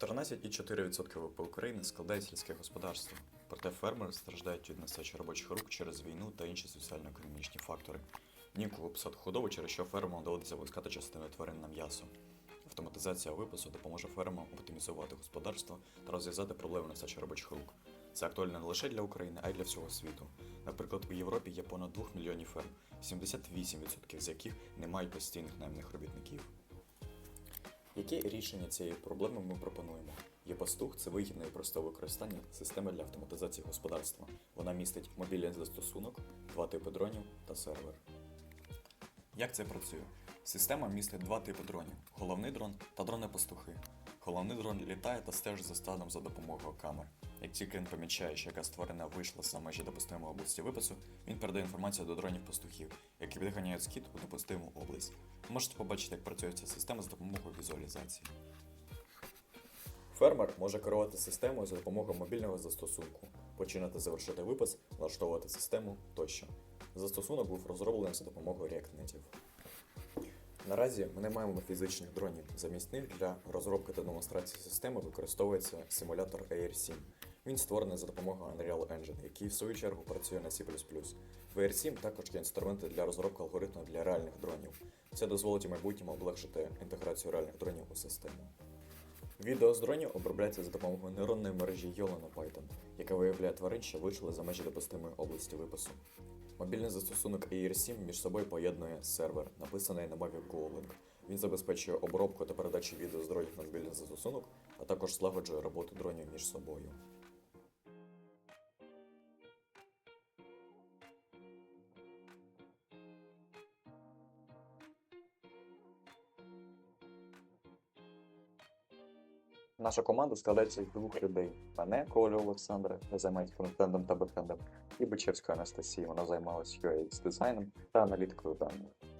14,4% ВВП України складає сільське господарство. Проте фермери страждають від нестачі робочих рук через війну та інші соціально-економічні фактори. Нікого обсад худоби, через що фермам доводиться випускати частину тварин на м'ясо. Автоматизація випасу допоможе фермам оптимізувати господарство та розв'язати проблему нестачі робочих рук. Це актуально не лише для України, а й для всього світу. Наприклад, у Європі є понад 2 мільйонів ферм, 78% з яких не мають постійних наймних робітників. Які рішення цієї проблеми ми пропонуємо? Є-пастух це вигідне і просте використання системи для автоматизації господарства. Вона містить мобільний застосунок, два типи дронів та сервер. Як це працює? Система містить два типи дронів: головний дрон та дрони-пастухи. Головний дрон літає та стежить за стадом за допомогою камер. Як тільки він помічає, що якась тварина вийшла за межі допустимої області випасу, він передає інформацію до дронів-пастухів, які відганяють скіт у допустиму область. Ви можете побачити, як працює ця система за допомогою візуалізації. Фермер може керувати системою за допомогою мобільного застосунку, починати завершити випас, налаштовувати систему тощо. Застосунок був розроблений за допомогою Native. Наразі ми не маємо фізичних дронів. Замість них для розробки та демонстрації системи використовується симулятор AR7. Він створений за допомогою Unreal Engine, який в свою чергу працює на C++. В AR7 також є інструменти для розробки алгоритмів для реальних дронів. Це дозволить у майбутньому облегшити інтеграцію реальних дронів у систему. Відео з дронів обробляється за допомогою нейронної мережі YOLO на Python, яка виявляє тварин, що вийшли за межі допустимої області випасу. Мобільний застосунок AR7 між собою поєднує сервер, написаний на мові Golang. Він забезпечує обробку та передачу відео з дронів на мобільний застосунок, а також злагоджує роботу дронів між собою. Наша команда складається з двох людей: мене, Колю Олександра, я займаюся фронтендом та бекендом, і Бичевська Анастасія. Вона займалась UX дизайном та аналітикою даних.